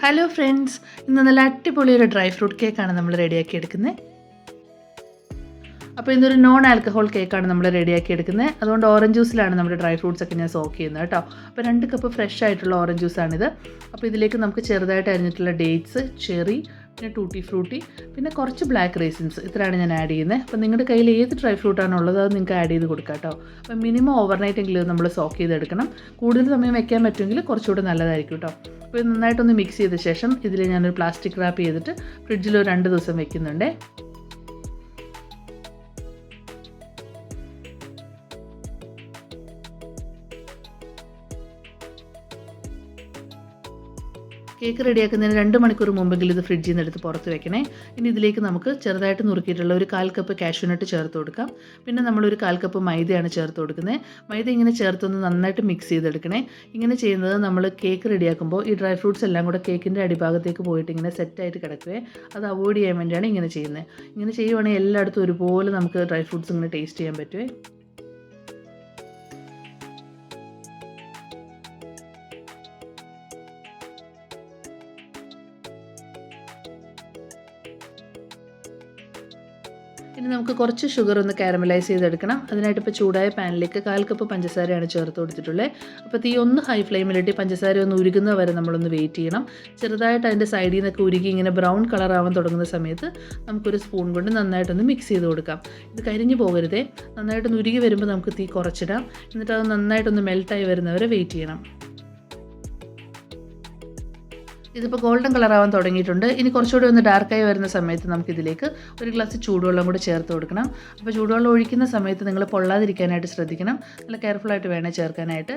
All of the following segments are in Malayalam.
ഹലോ ഫ്രണ്ട്സ് ഇന്ന് നല്ല അടിപൊളി ഒരു ഡ്രൈ ഫ്രൂട്ട് കേക്കാണ് നമ്മൾ റെഡിയാക്കി എടുക്കുന്നത് അപ്പോൾ ഇന്നൊരു നോൺ ആൽക്കഹോൾ കേക്കാണ് നമ്മൾ റെഡിയാക്കി എടുക്കുന്നത് അതുകൊണ്ട് ഓറഞ്ച് ജ്യൂസിലാണ് നമ്മുടെ ഡ്രൈ ഫ്രൂട്ട്സ് ഒക്കെ ഞാൻ സോക്ക് ചെയ്യുന്നത് കേട്ടോ. അപ്പോൾ രണ്ട് കപ്പ് ഫ്രഷ് ആയിട്ടുള്ള ഓറഞ്ച് ജ്യൂസാണിത് അപ്പോൾ ഇതിലേക്ക് നമുക്ക് ചെറുതായിട്ട് അരിഞ്ഞിട്ടുള്ള ഡേറ്റ്സ് ചെറി പിന്നെ ടൂട്ടി ഫ്രൂട്ടി പിന്നെ കുറച്ച് ബ്ലാക്ക് റേസിൻസ് ഇത്രയാണ് ഞാൻ ആഡ് ചെയ്യുന്നത് അപ്പോൾ നിങ്ങളുടെ കയ്യിൽ ഏത് ഡ്രൈ ഫ്രൂട്ടാണ് ഉള്ളത് അത് നിങ്ങൾക്ക് ആഡ് ചെയ്ത് കൊടുക്കാം കേട്ടോ അപ്പോൾ മിനിമം ഓവർനൈറ്റ് എങ്കിലും നമ്മൾ സോക്ക് ചെയ്തെടുക്കണം. കൂടുതൽ സമയം വെക്കാൻ പറ്റുമെങ്കിൽ കുറച്ചുകൂടെ നല്ലതായിരിക്കും കേട്ടോ അപ്പോൾ നന്നായിട്ടൊന്ന് മിക്സ് ചെയ്ത ശേഷം ഇതിൽ ഞാനൊരു പ്ലാസ്റ്റിക് റാപ്പ് ചെയ്തിട്ട് ഫ്രിഡ്ജിൽ ഒരു രണ്ട് ദിവസം വെക്കുന്നുണ്ട്. കേക്ക് റെഡിയാക്കുന്നതിന് രണ്ട് മണിക്കൂർ മുമ്പെങ്കിലും ഇത് ഫ്രിഡ്ജിൽ നിന്ന് എടുത്ത് പുറത്ത് വെക്കണേ. ഇനി ഇതിലേക്ക് നമുക്ക് ചെറുതായിട്ട് നുറുക്കിയിട്ടുള്ള ഒരു കാൽ കപ്പ് കാഷ്യൂനട്ട് ചേർത്ത് കൊടുക്കാം. പിന്നെ നമ്മൾ ഒരു കാൽ കപ്പ് മൈദയാണ് ചേർത്ത് കൊടുക്കുന്നത്. മൈദ ഇങ്ങനെ ചേർത്തൊന്ന് നന്നായിട്ട് മിക്സ് ചെയ്തെടുക്കണേ. ഇങ്ങനെ ചെയ്യുന്നത് നമ്മൾ കേക്ക് റെഡിയാക്കുമ്പോൾ ഈ ഡ്രൈ ഫ്രൂട്ട്സ് എല്ലാം കൂടെ കേക്കിന്റെ അടിഭാഗത്തേക്ക് പോയിട്ട് ഇങ്ങനെ സെറ്റായിട്ട് കിടക്കുവേ. അത് അവോയ്ഡ് ചെയ്യാൻ വേണ്ടിയാണ് ഇങ്ങനെ ചെയ്യുന്നത്. ഇങ്ങനെ ചെയ്യുവാണെങ്കിൽ എല്ലായിടത്തും ഒരുപോലെ നമുക്ക് ഡ്രൈ ഫ്രൂട്ട്സ് ഇങ്ങനെ ടേസ്റ്റ് ചെയ്യാൻ പറ്റുമേ ഇനി നമുക്ക് കുറച്ച് ഷുഗർ ഒന്ന് കാരമലൈസ് ചെയ്തെടുക്കണം. അതിനായിട്ട് ഇപ്പോൾ ചൂടായ പാനിലേക്ക് കാൽ കപ്പ് പഞ്ചസാരയാണ് ചേർത്ത് കൊടുത്തിട്ടുള്ളത് അപ്പോൾ തീ ഒന്ന് ഹൈ ഫ്ലെയിമിലിട്ട് പഞ്ചസാര ഒന്ന് ഉരുകുന്ന വരെ നമ്മളൊന്ന് വെയിറ്റ് ചെയ്യണം. ചെറുതായിട്ട് അതിന്റെ സൈഡിൽ നിന്നൊക്കെ ഉരുകി ഇങ്ങനെ ബ്രൗൺ കളർ ആവാൻ തുടങ്ങുന്ന സമയത്ത് നമുക്കൊരു സ്പൂൺ കൊണ്ട് നന്നായിട്ടൊന്ന് മിക്സ് ചെയ്ത് കൊടുക്കാം. ഇത് കരിഞ്ഞു പോകരുതേ. നന്നായിട്ടൊന്ന് ഉരുകി വരുമ്പോൾ നമുക്ക് തീ കുറച്ചിടാം. എന്നിട്ട് അത് നന്നായിട്ടൊന്ന് മെൽട്ടായി വരുന്നവരെ വെയിറ്റ് ചെയ്യണം. ഇതിപ്പോൾ ഗോൾഡൻ കളർ ആവാൻ തുടങ്ങിയിട്ടുണ്ട്. ഇനി കുറച്ചുകൂടി ഒന്ന് ഡാർക്കായി വരുന്ന സമയത്ത് നമുക്കിതിലേക്ക് ഒരു ഗ്ലാസ് ചൂടുവെള്ളം കൂടി ചേർത്ത് കൊടുക്കണം. അപ്പോൾ ചൂടുവെള്ളം ഒഴിക്കുന്ന സമയത്ത് നിങ്ങൾ പൊള്ളാതിരിക്കാനായിട്ട് ശ്രദ്ധിക്കണം. നല്ല കെയർഫുള്ളായിട്ട് വേണേൽ ചേർക്കാനായിട്ട്.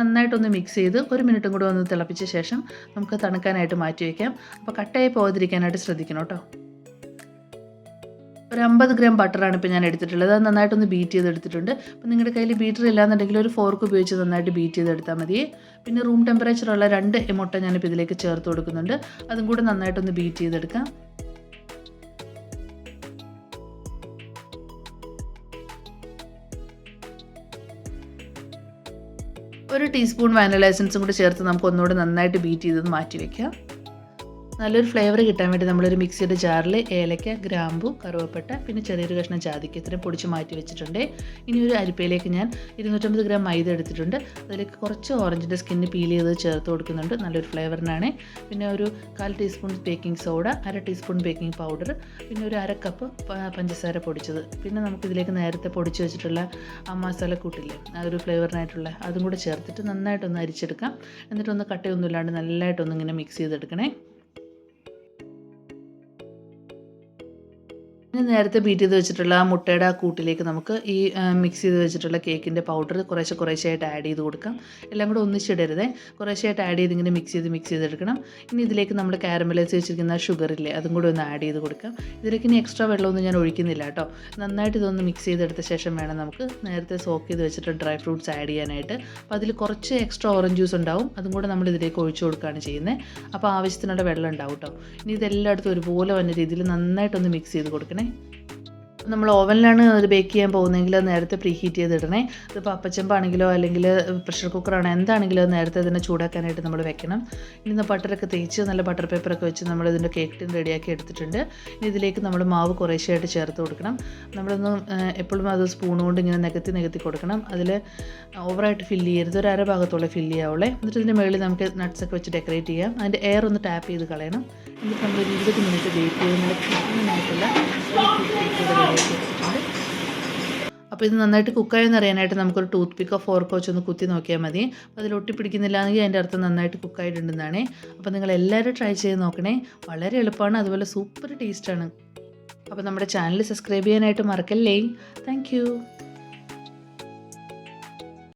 നന്നായിട്ടൊന്ന് മിക്സ് ചെയ്ത് ഒരു മിനിറ്റും കൂടി ഒന്ന് തിളപ്പിച്ച ശേഷം നമുക്ക് തണുക്കാനായിട്ട് മാറ്റി വയ്ക്കാം അപ്പോൾ കട്ടയായി പോകാതിരിക്കാനായിട്ട് ശ്രദ്ധിക്കണം കേട്ടോ. ഒരു അമ്പത് ഗ്രാം ബട്ടറാണ് ഇപ്പോൾ ഞാൻ എടുത്തിട്ടുള്ളത്. അത് നന്നായിട്ടൊന്ന് ബീറ്റ് ചെയ്ത് എടുത്തിട്ടുണ്ട്. അപ്പോൾ നിങ്ങളുടെ കയ്യിൽ ബീറ്റർ ഇല്ലാന്നുണ്ടെങ്കിൽ ഒരു ഫോർക്ക് ഉപയോഗിച്ച് നന്നായിട്ട് ബീറ്റ് ചെയ്തെടുത്താൽ മതി. പിന്നെ റൂം ടെമ്പറേച്ചറുള്ള രണ്ട് മുട്ട ഞാനിപ്പോൾ ഇതിലേക്ക് ചേർത്ത് കൊടുക്കുന്നുണ്ട്. അതും കൂടെ നന്നായിട്ടൊന്ന് ബീറ്റ് ചെയ്തെടുക്കാം ഒരു ടീസ്പൂൺ വാനില എസൻസും കൂടി ചേർത്ത് നമുക്ക് ഒന്നുകൂടെ നന്നായിട്ട് ബീറ്റ് ചെയ്തത് മാറ്റി വയ്ക്കാം നല്ലൊരു ഫ്ലേവർ കിട്ടാൻ വേണ്ടി നമ്മളൊരു മിക്സിയുടെ ജാറിൽ ഏലക്ക ഗ്രാമ്പു കറുവപ്പട്ട പിന്നെ ചെറിയൊരു കഷ്ണം ജാതിക്ക് ഇത്രയും പൊടിച്ച് മാറ്റി വെച്ചിട്ടുണ്ട്. ഇനി ഒരു അരിപ്പയിലേക്ക് ഞാൻ ഇരുന്നൂറ്റമ്പത് ഗ്രാം മൈദ എടുത്തിട്ടുണ്ട്. അതിലേക്ക് കുറച്ച് ഓറഞ്ചിന്റെ സ്കിന്ന് പീൽ ചെയ്ത് ചേർത്ത് കൊടുക്കുന്നുണ്ട്. നല്ലൊരു ഫ്ലേവറിനാണ് പിന്നെ ഒരു കാൽ ടീസ്പൂൺ ബേക്കിംഗ് സോഡ അര ടീസ്പൂൺ ബേക്കിംഗ് പൗഡർ പിന്നെ ഒരു അര കപ്പ് പഞ്ചസാര പൊടിച്ചത്. പിന്നെ നമുക്കിതിലേക്ക് നേരത്തെ പൊടിച്ച് വെച്ചിട്ടുള്ള ആ മസാലക്കൂട്ടില്ലേ ആ ഒരു ഫ്ലേവറിനായിട്ടുള്ള അതും കൂടെ ചേർത്തിട്ട് നന്നായിട്ടൊന്ന് അരിച്ചെടുക്കാം. എന്നിട്ടൊന്ന് കട്ടയൊന്നും ഇല്ലാണ്ട് നല്ലതായിട്ടൊന്ന് ഇങ്ങനെ മിക്സ് ചെയ്തെടുക്കണേ. നേരത്തെ ബീറ്റ് ചെയ്ത് വെച്ചിട്ടുള്ള ആ മുട്ടയുടെ ആ കൂട്ടിലേക്ക് നമുക്ക് ഈ മിക്സ് ചെയ്ത് വെച്ചിട്ടുള്ള കേക്കിന്റെ പൗഡർ കുറേശ്ശെ കുറേശ്ശെയായിട്ട് ആഡ് ചെയ്ത് കൊടുക്കാം. എല്ലാം കൂടെ ഒന്നിച്ചിടരുതേ. കുറേശ്ശെയായിട്ട് ആഡ് ചെയ്ത് ഇങ്ങനെ മിക്സ് ചെയ്ത് മിക്സ് ചെയ്തെടുക്കണം. ഇനി ഇതിലേക്ക് നമ്മൾ കാരമലൈസ് വെച്ചിരിക്കുന്ന ഷുഗർ ഇല്ലേ അതും കൂടെ ഒന്ന് ആഡ് ചെയ്ത് കൊടുക്കാം. ഇതിലേക്ക് ഇനി എക്സ്ട്രാ വെള്ളമൊന്നും ഞാൻ ഒഴിക്കുന്നില്ല കേട്ടോ. നന്നായിട്ട് ഇതൊന്ന് മിക്സ് ചെയ്തെടുത്ത ശേഷം വേണം നമുക്ക് നേരത്തെ സോക്ക് ചെയ്ത് വെച്ചിട്ട് ഡ്രൈ ഫ്രൂട്ട്സ് ആഡ് ചെയ്യാനായിട്ട്. അപ്പോൾ അതിൽ കുറച്ച് എക്സ്ട്രാ ഓറഞ്ച് ജ്യൂസ് ഉണ്ടാവും. അതും കൂടെ നമ്മൾ ഇതിലേക്ക് ഒഴിച്ചു കൊടുക്കുകയാണ് ചെയ്യുന്നത് അപ്പോൾ ആവശ്യത്തിനുള്ള വെള്ളം ഉണ്ടാവും കേട്ടോ. ഇനി ഇതെല്ലായിടത്തും ഒരുപോലെ വന്ന രീതിയിൽ നന്നായിട്ടൊന്ന് മിക്സ് ചെയ്ത് കൊടുക്കണേ. നമ്മൾ ഓവനിലാണ് അത് ബേക്ക് ചെയ്യാൻ പോകുന്നതെങ്കിൽ അത് നേരത്തെ പ്രീ ഹീറ്റ് ചെയ്തിടണേ. അതിപ്പോൾ അപ്പച്ചമ്പാണെങ്കിലോ അല്ലെങ്കിൽ പ്രഷർ കുക്കറാണോ എന്താണെങ്കിലും അത് നേരത്തെ തന്നെ ചൂടാക്കാനായിട്ട് നമ്മൾ വെക്കണം. ഇനി ബട്ടറൊക്കെ തേച്ച് നല്ല ബട്ടർ പേപ്പറൊക്കെ വെച്ച് നമ്മൾ ഇതിന്റെ കേക്ക് ടിൻ റെഡിയാക്കി എടുത്തിട്ടുണ്ട്. ഇനി ഇതിലേക്ക് നമ്മൾ മാവ് കുറേശ്ശെയായിട്ട് ചേർത്ത് കൊടുക്കണം. നമ്മളൊന്നും എപ്പോഴും അത് സ്പൂൺ കൊണ്ട് ഇങ്ങനെ നികത്തി നികത്തി കൊടുക്കണം. അതിൽ ഓവറായിട്ട് ഫില്ല് ചെയ്യരുത്. ഒരു അര ഭാഗത്തോളം ഫില്ല് ചെയ്യാവുള്ളേ. എന്നിട്ട് ഇതിന്റെ മുകളിൽ നമുക്ക് നട്ട്സൊക്കെ വെച്ച് ഡെക്കറേറ്റ് ചെയ്യാം. അതിന്റെ എയർ ഒന്ന് ടാപ്പ് ചെയ്ത് കളയണം. നമ്മൾ ഒരു ഇരുപത് മിനിറ്റ് വെയിറ്റ് ചെയ്ത് നല്ല റെഡിയാക്കി വെച്ചിട്ടുണ്ട് അപ്പോൾ ഇത് നന്നായിട്ട് കുക്കായെന്ന് അറിയാനായിട്ട് നമുക്കൊരു ടൂത്ത് പിക്കോ ഫോർക്കോ വെച്ചൊന്ന് കുത്തി നോക്കിയാൽ മതി. അപ്പോൾ അതിൽ ഒട്ടിപ്പിടിക്കുന്നില്ല എന്നെങ്കിൽ അതിന്റെ അർത്ഥം നന്നായിട്ട് കുക്കായിട്ടുണ്ടെന്നാണ് അപ്പോൾ നിങ്ങൾ എല്ലാവരും ട്രൈ ചെയ്ത് നോക്കണേ. വളരെ എളുപ്പമാണ് അതുപോലെ സൂപ്പർ ടേസ്റ്റാണ് അപ്പോൾ നമ്മുടെ ചാനൽ സബ്സ്ക്രൈബ് ചെയ്യാനായിട്ട് മറക്കല്ലേ? താങ്ക്